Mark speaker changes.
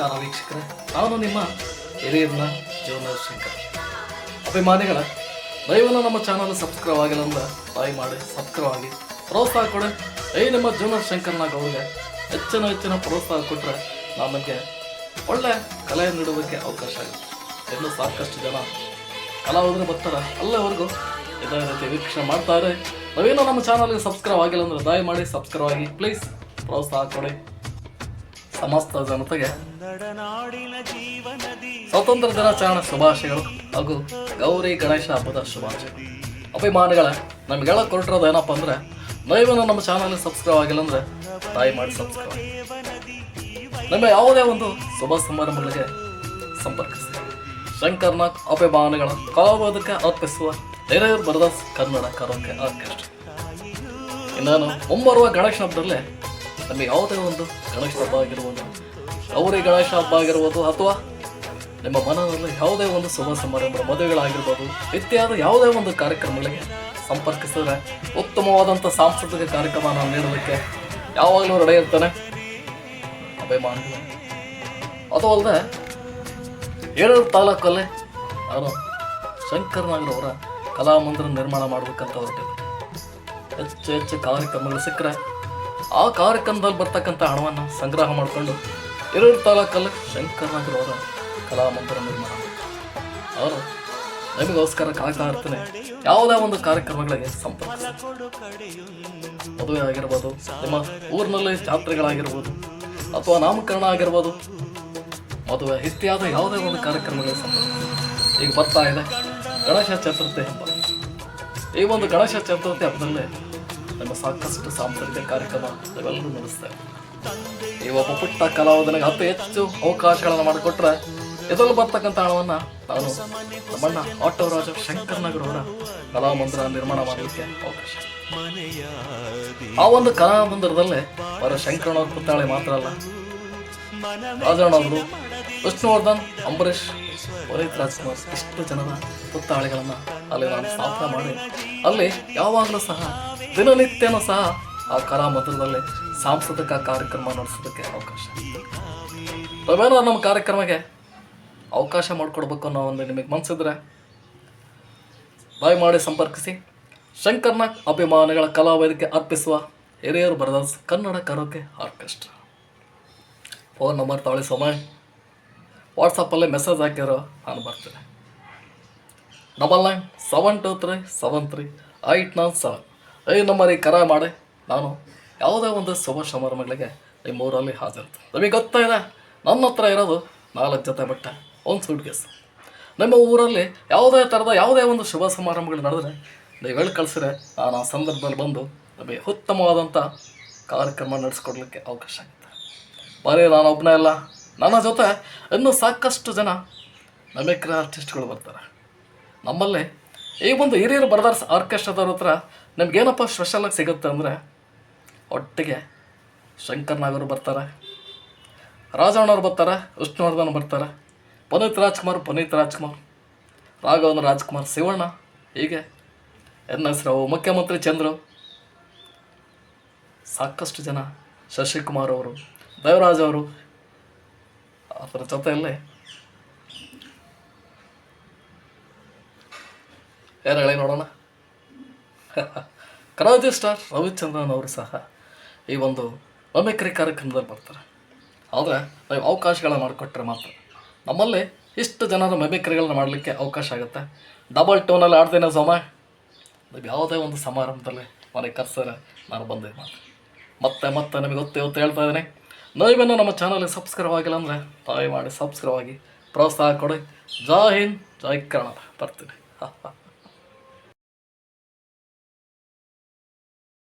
Speaker 1: ನಮಸ್ಕಾರ ವೀಕ್ಷಕರೇ. ನಾನು ನಿಮ್ಮ ಹಿರಿಯರ್ನ ಜೀವನ ಶಂಕರ್ ಅಭಿಮಾನಿಗಳ ದಯವನ್ನು ನಮ್ಮ ಚಾನಲ್ ಸಬ್ಸ್ಕ್ರೈಬ್ ಆಗಿಲ್ಲ ಅಂದ್ರೆ ತಾಯಿ ಮಾಡಿ ಸಬ್ಸ್ಕ್ರೈಬ್ ಆಗಿ ಪ್ರೋತ್ಸಾಹ ಕೊಡಿ. ಏ ನಿಮ್ಮ ಜೀವನ ಶಂಕರ್ನಾಗ ಅವ್ರಿಗೆ ಹೆಚ್ಚಿನ ಹೆಚ್ಚಿನ ಪ್ರೋತ್ಸಾಹ ಕೊಟ್ಟರೆ ನಮಗೆ ಒಳ್ಳೆ ಕಲೆ ನೀಡೋದಕ್ಕೆ ಅವಕಾಶ ಆಗುತ್ತೆ. ಇನ್ನು ಸಾಕಷ್ಟು ಜನ ಕಲಾವಿದರು ಬರ್ತಾರೆ. ಅಲ್ಲಿವರೆಗೂ ಇದೇ ರೀತಿ ವೀಕ್ಷಣೆ ಮಾಡ್ತಾರೆ. ನಾವೇನೋ ನಮ್ಮ ಚಾನಲ್ಗೆ ಸಬ್ಸ್ಕ್ರೈಬ್ ಆಗಿಲ್ಲ ಅಂದ್ರೆ ದಯಮಾಡಿ ಸಬ್ಸ್ಕ್ರೈಬ್ ಆಗಿ ಪ್ಲೀಸ್ ಪ್ರೋತ್ಸಾಹ ಕೊಡಿ. ಸಮಸ್ತ ಜನತೆಗೆ ಸ್ವಾತಂತ್ರ್ಯ ದಿನಾಚರಣೆ ಶುಭಾಶಯಗಳು ಹಾಗೂ ಗೌರಿ ಗಣೇಶ ಹಬ್ಬದ ಶುಭಾಶಯಗಳು. ಅಭಿಮಾನಿಗಳ ನಮ್ಗೆ ಹೇಳಕ್ ಹೊರಟಿರೋದು ಏನಪ್ಪ ಅಂದ್ರೆ ನೈವನ್ನು ನಮ್ಮ ಚಾನಲ್ ಸಬ್ಸ್ಕ್ರೈಬ್ ಆಗಿಲ್ಲ ಅಂದ್ರೆ ತಾಯಿ ಮಾಡಿ ಸಬ್ಸ್ಕ್ರೈಬ್ ನಮ್ಮ ಯಾವುದೇ ಒಂದು ಶುಭ ಸಮಾರಂಭಗಳಿಗೆ ಸಂಪರ್ಕಿಸಿ. ಶಂಕರ್ನಾಗ್ ಅಭಿಮಾನಿಗಳ ಕಲಾವಿದಕ್ಕೆ ಅರ್ಪಿಸುವ ಧೈರ್ಯ ಬರದಾಸ್ ಕನ್ನಡ ಕರೋಕೆ ಆರ್ಕೆಸ್ಟ್ರಾ. ಇನ್ನೇನು ಮುಂಬರುವ ಗಣೇಶ ಹಬ್ಬದಲ್ಲೇ ನಮಗೆ ಯಾವುದೇ ಒಂದು ಗಣೇಶ ಹಬ್ಬ ಆಗಿರ್ಬೋದು, ಗೌರಿ ಗಣೇಶ ಹಬ್ಬ ಆಗಿರ್ಬೋದು ಅಥವಾ ನಿಮ್ಮ ಮನದಲ್ಲಿ ಯಾವುದೇ ಒಂದು ಶುಭ ಸಮಾರಂಭ, ಮದುವೆಗಳಾಗಿರ್ಬೋದು, ಇತ್ಯಾದಿ ಯಾವುದೇ ಒಂದು ಕಾರ್ಯಕ್ರಮಗಳಿಗೆ ಸಂಪರ್ಕಿಸಿದ್ರೆ ಉತ್ತಮವಾದಂಥ ಸಾಂಸ್ಕೃತಿಕ ಕಾರ್ಯಕ್ರಮ ನಾನು ನೀಡೋದಕ್ಕೆ ಯಾವಾಗಲೂ ರೆಡಿ ಇರ್ತಾನೆ. ಅಭಿಮಾನಿಗಳು. ಅದು ಅಲ್ಲದೆ ಏಳೂರು ತಾಲೂಕಲ್ಲೇ ನಾನು ಶಂಕರನಾಗರವರ ಕಲಾಮಂದಿರ ನಿರ್ಮಾಣ ಮಾಡಬೇಕಂತ ಹೊರಟಿದ್ದೆ. ಹೆಚ್ಚು ಹೆಚ್ಚು ಕಾರ್ಯಕ್ರಮಗಳು ಸಿಕ್ಕರೆ ಆ ಕಾರ್ಯಕ್ರಮದಲ್ಲಿ ಬರ್ತಕ್ಕಂಥ ಹಣವನ್ನು ಸಂಗ್ರಹ ಮಾಡಿಕೊಂಡು ಎರಡು ತಾಲೂಕಲ್ಲಿ ಶಂಕರನಗರವರ ಕಲಾಮಂದಿರ ನಿರ್ಮಾಣ. ಅವರು ನಿಮಗೋಸ್ಕರ ಕಾಯ್ತಾ ಇರ್ತಾನೆ. ಯಾವುದೇ ಒಂದು ಕಾರ್ಯಕ್ರಮಗಳಿಗೆ ಸಂಪರ್ಕ ಮದುವೆ ಆಗಿರ್ಬೋದು, ನಿಮ್ಮ ಊರಿನಲ್ಲಿ ಜಾತ್ರೆಗಳಾಗಿರ್ಬೋದು, ಅಥವಾ ನಾಮಕರಣ ಆಗಿರ್ಬೋದು, ಮದುವೆ ಇತ್ಯಾದ ಯಾವುದೇ ಒಂದು ಕಾರ್ಯಕ್ರಮಗಳಿಗೆ ಸಂಪರ್ಕ ಈಗ ಬರ್ತಾ ಇದೆ ಗಣೇಶ ಚತುರ್ಥಿ ಹಬ್ಬ. ಈ ಒಂದು ಗಣೇಶ ಚತುರ್ಥಿ ಹಬ್ಬದಲ್ಲಿ ನಮ್ಮ ಸಾಕಷ್ಟು ಸಾಂಸ್ಕೃತಿಕ ಕಾರ್ಯಕ್ರಮ ನಡೆಸ್ತೇವೆ ಈ ಒಬ್ಬ ಪುಟ್ಟ ಕಲಾವಿದನಿಗೆ ಅತಿ ಹೆಚ್ಚು ಅವಕಾಶಗಳನ್ನು ಮಾಡಿಕೊಟ್ರೆ ಎದುರು ಬರ್ತಕ್ಕಂಥ ಹಣವನ್ನು ನಾನು ನಮ್ಮಣ್ಣ ಆಟೋ ರಾಜ ಶಂಕರನಗರ ಅವರ ಕಲಾಮಂದಿರ ನಿರ್ಮಾಣ ಮಾಡಲಿಕ್ಕೆ ಅವಕಾಶ. ಆ ಒಂದು ಕಲಾಮಂದಿರದಲ್ಲೇ ಅವರ ಶಂಕರನವ್ರ ಪುತ್ತಾಳೆ ಮಾತ್ರ ಅಲ್ಲ. ರಾಜಣ್ಣವರು ವಿಷ್ಣುವರ್ಧನ್ ಅಂಬರೀಷ್ ಪುನೀತ್ ರಾಜ್ಕುಮಾರ್ ಇಷ್ಟು ಜನರ ಪುತ್ತಾಳೆಗಳನ್ನು ಅಲ್ಲಿ ನಾನು ಸ್ಥಾಪನೆ ಮಾಡಿ ಅಲ್ಲಿ ಯಾವಾಗಲೂ ಸಹ, ದಿನನಿತ್ಯನೂ ಸಹ ಆ ಕಲಾ ಮಂದಿರದಲ್ಲಿ ಸಾಂಸ್ಕೃತಿಕ ಕಾರ್ಯಕ್ರಮ ನಡೆಸೋದಕ್ಕೆ ಅವಕಾಶ ತಾವೇನೋ ನಮ್ಮ ಕಾರ್ಯಕ್ರಮಕ್ಕೆ ಅವಕಾಶ ಮಾಡಿಕೊಡ್ಬೇಕು ಅನ್ನೋ ಒಂದು ನಿಮಗೆ ಮನಸ್ಸಿದ್ರೆ ದಯಮಾಡಿ ಸಂಪರ್ಕಿಸಿ. ಶಂಕರ್ನ ಅಭಿಮಾನಿಗಳ ಕಲಾವೇದಿಕೆ ಅರ್ಪಿಸುವ ಹಿರಿಯರು brothers, Kannada karaoke orchestra. Phone number ತಾಳಿ ಸಮಯ ವಾಟ್ಸಪ್ಪಲ್ಲೇ ಮೆಸೇಜ್ ಹಾಕಿರೋ ನಾನು ಬರ್ತೀನಿ. Double nine seven two three seven three eight nine seven ಈ ನಂಬರಿಗೆ ಕರೆ ಮಾಡಿ. ನಾನು ಯಾವುದೇ ಒಂದು ಶುಭ ಸಮಾರಂಭಗಳಿಗೆ ನಿಮ್ಮ ಊರಲ್ಲಿ ಹಾಜರಿರ್ತೀನಿ. ನಮಗೆ ಗೊತ್ತಾ ಇದೆ, ನನ್ನ ಹತ್ರ ಇರೋದು ನಾಲ್ಕು ಜೊತೆ ಬಟ್ಟೆ, ಒಂದು ಸೂಟ್ ಕೇಸ್ ನಿಮ್ಮ ಊರಲ್ಲಿ ಯಾವುದೇ ಥರದ ಯಾವುದೇ ಒಂದು ಶುಭ ಸಮಾರಂಭಗಳು ನಡೆದ್ರೆ ನೀವು ಹೇಳಿ ಕಳಿಸಿದ್ರೆ ನಾನು ಆ ಸಂದರ್ಭದಲ್ಲಿ ಬಂದು ನಮಗೆ ಉತ್ತಮವಾದಂಥ ಕಾರ್ಯಕ್ರಮ ನಡೆಸ್ಕೊಡ್ಲಿಕ್ಕೆ ಅವಕಾಶ ಆಗುತ್ತೆ. ಬರೀ ನಾನು ಒಬ್ಬನೇ ಅಲ್ಲ, ನನ್ನ ಜೊತೆ ಇನ್ನೂ ಸಾಕಷ್ಟು ಜನ ನಮಗೆ ಆರ್ಟಿಸ್ಟ್ಗಳು ಬರ್ತಾರೆ. ನಮ್ಮಲ್ಲಿ. ಈ ಒಂದು ಹಿರಿಯರು ಬ್ರದರ್ಸ್ ಆರ್ಕೆಸ್ಟ್ರಾದವ್ರ ಹತ್ರ ನಮ್ಗೇನಪ್ಪ ಸ್ಪೆಷಲಾಗಿ ಸಿಗುತ್ತೆ ಅಂದರೆ ಒಟ್ಟಿಗೆ ಶಂಕರ್ ನಾಗರು ಬರ್ತಾರೆ ರಾಜವಣ್ಣವ್ರು ಬರ್ತಾರೆ, ವಿಷ್ಣುವರ್ಧನ್ ಬರ್ತಾರೆ, ಪುನೀತ್ ರಾಜ್ಕುಮಾರ್ ಪುನೀತ್ ರಾಜ್ಕುಮಾರ್ ರಾಘವನ್ ರಾಜ್ಕುಮಾರ್, ಶಿವಣ್ಣ, ಹೀಗೆ ಎನ್ ಎಸ್ ರಾವ್, ಮುಖ್ಯಮಂತ್ರಿ ಚಂದ್ರು, ಸಾಕಷ್ಟು ಜನ ಶಶಿಕುಮಾರ್ ಅವರು, ದೇವರಾಜ್ ಅವರು. ಅದರ ಜೊತೆಯಲ್ಲೇ ಯಾರು ಹೇಳಿ ನೋಡೋಣ? ಕರಾವತಿ ಸ್ಟಾರ್ ರವಿಚಂದ್ರನ್ ಅವರು ಸಹ ಈ ಒಂದು ಮಮಿಕ್ರಿ ಕಾರ್ಯಕ್ರಮದಲ್ಲಿ ಬರ್ತಾರೆ. ಆದರೆ ನಾವು ಅವಕಾಶಗಳ ಮಾಡಿಕೊಟ್ರೆ ಮಾತ್ರ. ನಮ್ಮಲ್ಲಿ ಇಷ್ಟು ಜನರ ಮೆಮಿಕ್ರಿಗಳನ್ನ ಮಾಡಲಿಕ್ಕೆ ಅವಕಾಶ ಆಗುತ್ತೆ. ಡಬಲ್ ಟೋನಲ್ಲಿ ಆಡ್ತೇನೆ ಸಮ. ನೀವು ಯಾವುದೇ ಒಂದು ಸಮಾರಂಭದಲ್ಲಿ ಮನೆ ಕರ್ಸರೆ, ನಾನು ಬಂದೆ ಮಾತ್ರ. ಮತ್ತೆ ಮತ್ತೆ ನಿಮಗೆ ಗೊತ್ತೇ ಗೊತ್ತು ಹೇಳ್ತಾ ಇದ್ದೀನಿ. ನೀವೇನು ನಮ್ಮ ಚಾನಲ್ಗೆ ಸಬ್ಸ್ಕ್ರೈಬ್ ಆಗಿಲ್ಲ ಅಂದರೆ ಮಾಡಿ ಸಬ್ಸ್ಕ್ರೈಬ್ ಆಗಿ ಪ್ರೋತ್ಸಾಹ ಕೊಡಿ. ಜೈ ಹಿಂದ್ ಕನ್ನಡ. ಬರ್ತೀನಿ. ಹಾಂ ಹಾಂ